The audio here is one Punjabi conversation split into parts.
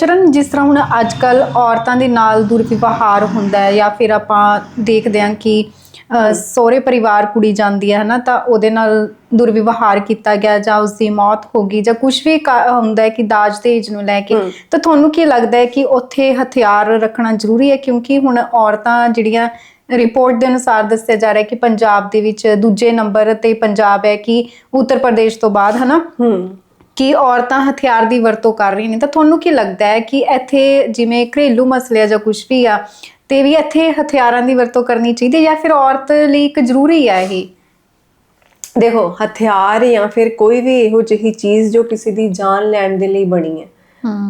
ਸ਼ਰਨ ਜਿਸ ਤਰ੍ਹਾਂ ਹੁਣ ਅੱਜ ਕੱਲ ਔਰਤਾਂ ਦੇ ਨਾਲ ਦੁਰਵਿਵਹਾਰ ਹੁੰਦਾ ਹੈ ਜਾਂ ਫਿਰ ਆਪਾਂ ਦੇਖਦੇ ਹਾਂ ਕਿ ਸਹੁਰੇ ਪਰਿਵਾਰ ਕੁੜੀ ਜਾਂਦੀ ਹੈ ਹਨਾ ਤਾਂ ਉਹਦੇ ਨਾਲ ਦੁਰਵਿਵਹਾਰ ਕੀਤਾ ਗਿਆ ਜਾਂ ਉਸ ਦੀ ਮੌਤ ਹੋ ਗਈ ਜਾਂ ਕੁਝ ਵੀ ਹੁੰਦਾ ਹੈ ਕਿ ਦਾਜ ਦਹੇਜ ਨੂੰ ਲੈ ਕੇ। ਤਾਂ ਤੁਹਾਨੂੰ ਕੀ ਲੱਗਦਾ ਹੈ ਕਿ ਉੱਥੇ ਹਥਿਆਰ ਰੱਖਣਾ ਜ਼ਰੂਰੀ ਹੈ? ਕਿਉਂਕਿ ਹੁਣ ਔਰਤਾਂ ਜਿਹੜੀਆਂ ਰਿਪੋਰਟ ਦੇ ਅਨੁਸਾਰ ਦੱਸਿਆ ਜਾ ਰਿਹਾ ਹੈ ਕਿ ਪੰਜਾਬ ਦੇ ਵਿੱਚ ਦੂਜੇ ਨੰਬਰ ਤੇ ਪੰਜਾਬ ਹੈ ਕਿ ਉੱਤਰ ਪ੍ਰਦੇਸ਼ ਤੋਂ ਬਾਅਦ ਹਨਾ? ਹੂੰ। ਕਿ ਔਰਤਾਂ ਹਥਿਆਰ ਦੀ ਵਰਤੋਂ ਕਰ ਰਹੀਆਂ ਨੇ ਤਾਂ ਤੁਹਾਨੂੰ ਕੀ ਲੱਗਦਾ ਹੈ ਕਿ ਇੱਥੇ ਜਿਵੇਂ ਘਰੇਲੂ ਮਸਲੇ ਆ ਜਾਂ ਕੁਝ ਵੀ ਆ ਤੇ ਵੀ ਇੱਥੇ ਹਥਿਆਰਾਂ ਦੀ ਵਰਤੋਂ ਕਰਨੀ ਚਾਹੀਦੀ ਹੈ ਜਾਂ ਫਿਰ ਔਰਤ ਲਈ ਇੱਕ ਜ਼ਰੂਰੀ ਹੈ ਇਹ? ਦੇਖੋ ਹਥਿਆਰ ਜਾਂ ਫਿਰ ਕੋਈ ਵੀ ਇਹੋ ਜਿਹੀ ਚੀਜ਼ ਜੋ ਕਿਸੇ ਦੀ ਜਾਨ ਲੈਣ ਦੇ ਲਈ ਬਣੀ ਹੈ।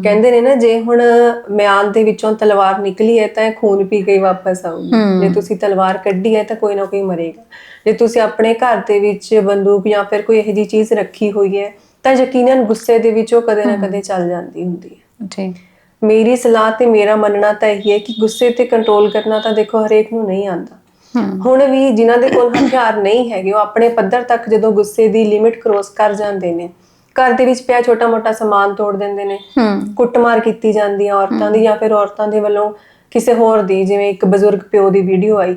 ਕਹਿੰਦੇ ਨੇ ਨਾ ਜੇ ਹੁਣ ਮਿਆਨ ਦੇ ਵਿੱਚੋਂ ਤਲਵਾਰ ਨਿਕਲੀ ਹੈ ਤਾਂ ਇਹ ਖੂਨ ਪੀ ਕੇ ਵਾਪਸ ਆਊਗੀ। ਜੇ ਤੁਸੀਂ ਤਲਵਾਰ ਕੱਢੀ ਹੈ ਤਾਂ ਕੋਈ ਨਾ ਕੋਈ ਮਰੇਗਾ। ਜੇ ਤੁਸੀਂ ਆਪਣੇ ਘਰ ਦੇ ਵਿੱਚ ਬੰਦੂਕ ਜਾਂ ਫਿਰ ਕੋਈ ਇਹੋ ਜਿਹੀ ਚੀਜ਼ ਰੱਖੀ ਹੋਈ ਹੈ ਤਾਂ ਯਕੀਨਨ ਗੁੱਸੇ ਦੇ ਵਿੱਚ ਉਹ ਕਦੇ ਨਾ ਕਦੇ ਚੱਲ ਜਾਂਦੀ ਹੁੰਦੀ ਹੈ। ਜੀ। ਮੇਰੀ ਸਲਾਹ ਤੇ ਮੇਰਾ ਮੰਨਣਾ ਤਾਂ ਇਹ ਹੈ ਕਿ ਗੁੱਸੇ ਤੇ ਕੰਟਰੋਲ ਕਰਨਾ ਤਾਂ ਦੇਖੋ ਹਰੇਕ ਨੂੰ ਨਹੀਂ ਆਉਂਦਾ। ਹੁਣ ਵੀ ਜਿਨ੍ਹਾਂ ਦੇ ਕੋਲ ਹਥਿਆਰ ਨਹੀਂ ਹੈਗੇ ਉਹ ਆਪਣੇ ਪੱਧਰ ਤੱਕ ਜਦੋਂ ਗੁੱਸੇ ਦੀ ਲਿਮਿਟ ਕ੍ਰੋਸ ਕਰ ਜਾਂਦੇ ਨੇ ਘਰ ਦੇ ਵਿੱਚ ਪਿਆ ਛੋਟਾ-ਮੋਟਾ ਸਮਾਨ ਤੋੜ ਦਿੰਦੇ ਨੇ ਕੁੱਟਮਾਰ ਕੀਤੀ ਜਾਂਦੀ ਹੈ ਔਰਤਾਂ ਦੀ ਜਾਂ ਫਿਰ ਔਰਤਾਂ ਦੇ ਵੱਲੋਂ ਕਿਸੇ ਹੋਰ ਦੀ ਜਿਵੇਂ ਇੱਕ ਬਜ਼ੁਰਗ ਪਿਓ ਦੀ ਵੀਡੀਓ ਆਈ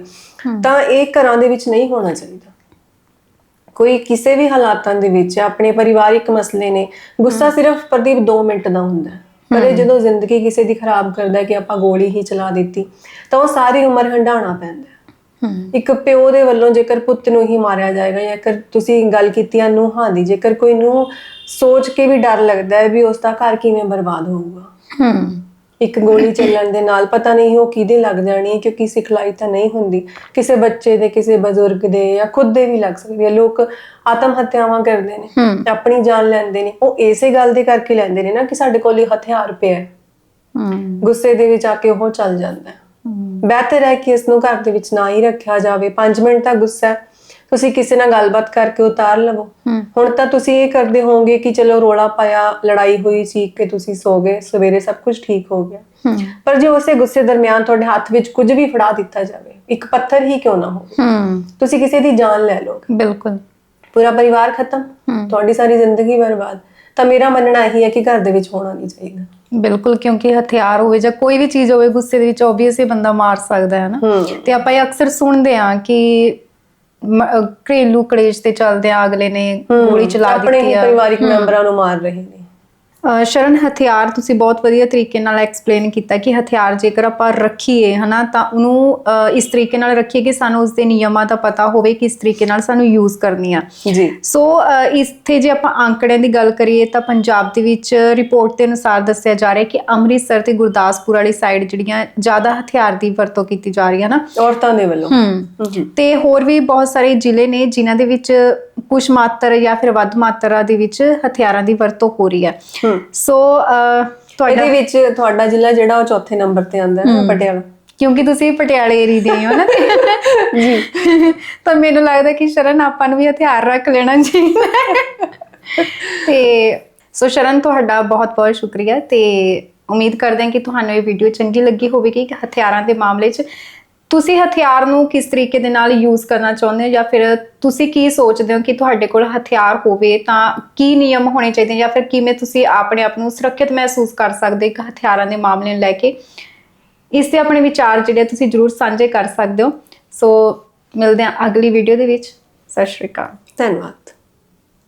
ਤਾਂ ਇਹ ਘਰਾਂ ਦੇ ਵਿੱਚ ਨਹੀਂ ਹੋਣਾ ਚਾਹੀਦਾ। ਕੋਈ ਕਿਸੇ ਵੀ ਹਾਲਾਤਾਂ ਦੇ ਵਿੱਚ ਆਪਣੇ ਪਰਿਵਾਰਿਕ ਮਸਲੇ ਨੇ ਗੁੱਸਾ ਸਿਰਫ ਪ੍ਰਦੀਪ 2 ਮਿੰਟ ਦਾ ਹੁੰਦਾ ਹੈ। ਪਰ ਇਹ ਜਦੋਂ ਜ਼ਿੰਦਗੀ ਕਿਸੇ ਦੀ ਖਰਾਬ ਕਰਦਾ ਹੈ ਕਿ ਆਪਾਂ ਗੋਲੀ ਹੀ ਚਲਾ ਦਿੱਤੀ ਤਾਂ ਉਹ ਸਾਰੀ ਉਮਰ ਹੰਡਾਉਣਾ ਪੈਂਦਾ ਹੈ। ਇੱਕ ਪਿਓ ਦੇ ਵੱਲੋਂ ਜੇਕਰ ਪੁੱਤ ਨੂੰ ਹੀ ਮਾਰਿਆ ਜਾਏਗਾ ਜਾਂ ਕਰ ਤੁਸੀਂ ਗੱਲ ਕੀਤੀ ਆ ਨੂੰਹਾਂ ਦੀ ਜੇਕਰ ਕੋਈ ਨੂੰ ਸੋਚ ਕੇ ਵੀ ਡਰ ਲੱਗਦਾ ਹੈ ਵੀ ਉਸ ਦਾ ਘਰ ਕਿਵੇਂ ਬਰਬਾਦ ਹੋਊਗਾ। ਹਮ। ਇੱਕ ਗੋਲੀ ਚੱਲਣ ਦੇ ਨਾਲ ਪਤਾ ਨਹੀਂ ਉਹ ਕਿਹਦੇ ਲੱਗ ਜਾਣੀ ਹੈ ਕਿਉਂਕਿ ਸਿਖਲਾਈ ਤਾਂ ਨਹੀਂ ਹੁੰਦੀ। ਕਿਸੇ ਬੱਚੇ ਦੇ ਕਿਸੇ ਬਜ਼ੁਰਗ ਦੇ ਜਾਂ ਖੁਦ ਦੇ ਵੀ ਲੱਗ ਸਕਦੀ ਹੈ ਲੋਕ ਆਤਮ ਹੱਤਿਆਵਾਂ ਕਰਦੇ ਨੇ ਤੇ ਆਪਣੀ ਜਾਨ ਲੈਂਦੇ ਨੇ। ਉਹ ਇਸੇ ਗੱਲ ਦੇ ਕਰਕੇ ਲੈਂਦੇ ਨੇ ਨਾ ਕਿ ਸਾਡੇ ਕੋਲ ਇਹ ਹਥਿਆਰ ਪਿਆ ਹੈ। ਗੁੱਸੇ ਦੇ ਵਿੱਚ ਆ ਕੇ ਉਹ ਚੱਲ ਜਾਂਦਾ ਹੈ। ਬਿਹਤਰ ਹੈ ਕਿ ਇਸ ਨੂੰ ਘਰ ਦੇ ਵਿੱਚ ਨਾ ਹੀ ਰੱਖਿਆ ਜਾਵੇ। 5 ਮਿੰਟ ਤੱਕ ਗੁੱਸਾ ਹੈ, ਤੁਸੀਂ ਕਿਸੇ ਨਾਲ ਗੱਲਬਾਤ ਕਰਕੇ ਉਤਾਰ ਲਵੋ। ਹੁਣ ਤਾਂ ਤੁਸੀਂ ਇਹ ਕਰਦੇ ਹੋਵੋਗੇ ਕਿ ਚਲੋ ਰੋਲਾ ਪਾਇਆ ਲੜਾਈ ਹੋਈ ਚੀਕ ਕੇ ਤੁਸੀਂ ਸੋ ਗਏ ਸਵੇਰੇ ਸਭ ਕੁਝ ਠੀਕ ਹੋ ਗਿਆ। ਪਰ ਜੇ ਉਸੇ ਗੁੱਸੇ ਦਰਮਿਆਨ ਤੁਹਾਡੇ ਹੱਥ ਵਿੱਚ ਕੁਝ ਵੀ ਫੜਾ ਦਿੱਤਾ ਜਾਵੇ ਇੱਕ ਪੱਥਰ ਹੀ ਕਿਉਂ ਨਾ ਹੋ। ਹਮ ਤੁਸੀਂ ਕਿਸੇ ਦੀ ਜਾਨ ਲੈ ਲੋਗੇ ਬਿਲਕੁਲ। ਪੂਰਾ ਪਰਿਵਾਰ ਖਤਮ। ਤੁਹਾਡੀ ਸਾਰੀ ਜ਼ਿੰਦਗੀ ਬਰਬਾਦ। ਤਾਂ ਮੇਰਾ ਮੰਨਣਾ ਇਹੀ ਹੈ ਕਿ ਘਰ ਦੇ ਵਿੱਚ ਹੋਣਾ ਨਹੀਂ ਚਾਹੀਦਾ। ਬਿਲਕੁਲ ਕਿਉਂਕਿ ਹਥਿਆਰ ਹੋਵੇ ਜਾਂ ਕੋਈ ਵੀ ਚੀਜ਼ ਹੋਵੇ ਗੁੱਸੇ ਦੇ ਵਿੱਚ ਓਬਵੀਅਸਲੀ ਬੰਦਾ ਮਾਰ ਸਕਦਾ ਹੈ ਨਾ। ਤੇ ਆਪਾਂ ਇਹ ਅਕਸਰ ਸੁਣਦੇ ਆ ਕਿ ਮ- ਅਹ ਘਰੇਲੂ ਕਲੇਸ਼ ਤੇ ਚੱਲਦੇ ਆ ਅਗਲੇ ਨੇ ਗੋਲੀ ਚਲਾ ਆਪਣੇ ਦਿੱਤੀ ਹੀ ਆ। ਪਰਿਵਾਰਿਕ ਮੈਂਬਰਾਂ ਨੂੰ ਮਾਰ ਰਹੇ ਨੇ। ਸ਼ਰਨ ਹਥਿਆਰ ਤੁਸੀਂ ਬਹੁਤ ਵਧੀਆ ਤਰੀਕੇ ਨਾਲ ਐਕਸਪਲੇਨ ਕੀਤਾ ਕਿ ਹਥਿਆਰ ਜੇਕਰ ਆਪਾਂ ਰੱਖੀਏ ਹਨਾ ਤਾਂ ਉਹਨੂੰ ਇਸ ਤਰੀਕੇ ਨਾਲ ਰੱਖੀਏ ਕਿ ਸਾਨੂੰ ਉਸ ਦੇ ਨਿਯਮਾਂ ਦਾ ਪਤਾ ਹੋਵੇ ਕਿਸ ਤਰੀਕੇ ਨਾਲ ਸਾਨੂੰ ਯੂਜ਼ ਕਰਨੀ ਆ ਜੀ ਸੋ ਇੱਥੇ ਜੇ ਆਪਾਂ ਅੰਕੜਿਆਂ ਦੀ ਗੱਲ ਕਰੀਏ ਤਾਂ ਪੰਜਾਬ ਦੇ ਵਿੱਚ ਰਿਪੋਰਟ ਦੇ ਅਨੁਸਾਰ ਦੱਸਿਆ ਜਾ ਰਿਹਾ ਕਿ ਅੰਮ੍ਰਿਤਸਰ ਤੇ ਗੁਰਦਾਸਪੁਰ ਵਾਲੀ ਸਾਈਡ ਜਿਹੜੀਆਂ ਜ਼ਿਆਦਾ ਹਥਿਆਰ ਦੀ ਵਰਤੋਂ ਕੀਤੀ ਜਾ ਰਹੀ ਹੈ ਨਾ। ਔਰਤਾਂ ਦੇ ਵੱਲੋਂ। ਤੇ ਹੋਰ ਵੀ ਬਹੁਤ ਸਾਰੇ ਜ਼ਿਲ੍ਹੇ ਨੇ ਜਿਨ੍ਹਾਂ ਦੇ ਵਿੱਚ ਕੁਝ ਮਾਤਰਾ ਜਾਂ ਫਿਰ ਵੱਧ ਮਾਤਰਾ ਦੇ ਵਿੱਚ ਹਥਿਆਰਾਂ ਦੀ ਵਰਤੋਂ ਹੋ ਰਹੀ ਹੈ। ਸੋ ਤੁਹਾਡਾ ਵਿੱਚ ਤੁਹਾਡਾ ਜ਼ਿਲ੍ਹਾ ਜਿਹੜਾ ਉਹ ਚੌਥੇ ਨੰਬਰ ਤੇ ਆਉਂਦਾ ਹੈ ਪਟਿਆਲਾ। ਕਿਉਂਕਿ ਤੁਸੀਂ ਪਟਿਆਲੇ ਏਰੀ ਦੇ ਹੋ ਨਾ। ਜੀ। ਤਾਂ ਮੈਨੂੰ ਲੱਗਦਾ ਕਿ ਸ਼ਰਨ ਆਪਾਂ ਨੂੰ ਵੀ ਹਥਿਆਰ ਰੱਖ ਲੈਣਾ ਚਾਹੀਦਾ। ਤੇ ਸੋ ਸ਼ਰਨ ਤੁਹਾਡਾ ਬਹੁਤ ਬਹੁਤ ਸ਼ੁਕਰੀਆ। ਤੇ ਉਮੀਦ ਕਰਦੇ ਹਾਂ ਕਿ ਤੁਹਾਨੂੰ ਇਹ ਵੀਡੀਓ ਚੰਗੀ ਲੱਗੀ ਹੋਵੇਗੀ ਕਿ ਹਥਿਆਰਾਂ ਦੇ ਮਾਮਲੇ 'ਚ ਤੁਸੀਂ ਹਥਿਆਰ ਨੂੰ ਕਿਸ ਤਰੀਕੇ ਦੇ ਨਾਲ ਯੂਜ਼ ਕਰਨਾ ਚਾਹੁੰਦੇ ਹੋ ਜਾਂ ਫਿਰ ਤੁਸੀਂ ਕੀ ਸੋਚਦੇ ਹੋ ਕਿ ਤੁਹਾਡੇ ਕੋਲ ਹਥਿਆਰ ਹੋਵੇ ਤਾਂ ਕੀ ਨਿਯਮ ਹੋਣੇ ਚਾਹੀਦੇ ਜਾਂ ਫਿਰ ਕਿਵੇਂ ਤੁਸੀਂ ਆਪਣੇ ਆਪ ਨੂੰ ਸੁਰੱਖਿਅਤ ਮਹਿਸੂਸ ਕਰ ਸਕਦੇ ਇੱਕ ਹਥਿਆਰਾਂ ਦੇ ਮਾਮਲੇ ਨੂੰ ਲੈ ਕੇ? ਇਸ ਤੇ ਆਪਣੇ ਵਿਚਾਰ ਜਿਹੜੇ ਤੁਸੀਂ ਜਰੂਰ ਸਾਂਝੇ ਕਰ ਸਕਦੇ ਹੋ। ਸੋ ਮਿਲਦੇ ਹਾਂ ਅਗਲੀ ਵੀਡੀਓ ਦੇ ਵਿੱਚ। ਸਤਿ ਸ਼੍ਰੀ ਅਕਾਲ। ਧੰਨਵਾਦ।